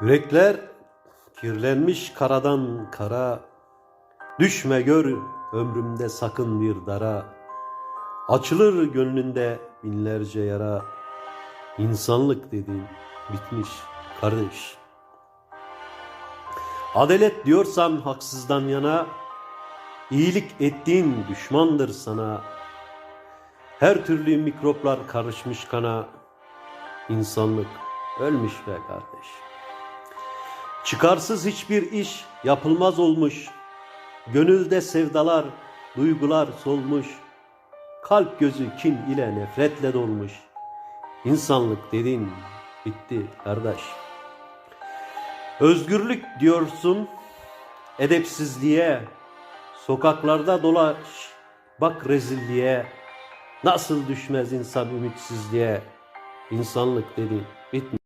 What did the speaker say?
Yürekler kirlenmiş karadan kara, Düşme gör ömrümde sakın bir dara, Açılır gönlünde binlerce yara, İnsanlık dediğin bitmiş kardeş. Adalet diyorsan haksızdan yana, iyilik ettiğin düşmandır sana. Her türlü mikroplar karışmış kana, İnsanlık ölmüş be kardeş. Çıkarsız hiçbir iş yapılmaz olmuş. Gönülde sevdalar, duygular solmuş. Kalp gözü kin ile nefretle dolmuş. İnsanlık dedin bitti kardeş. Özgürlük diyorsun edepsizliğe. Sokaklarda dolaş bak rezilliğe. Nasıl düşmez insan ümitsizliğe. İnsanlık dedin bitmiş.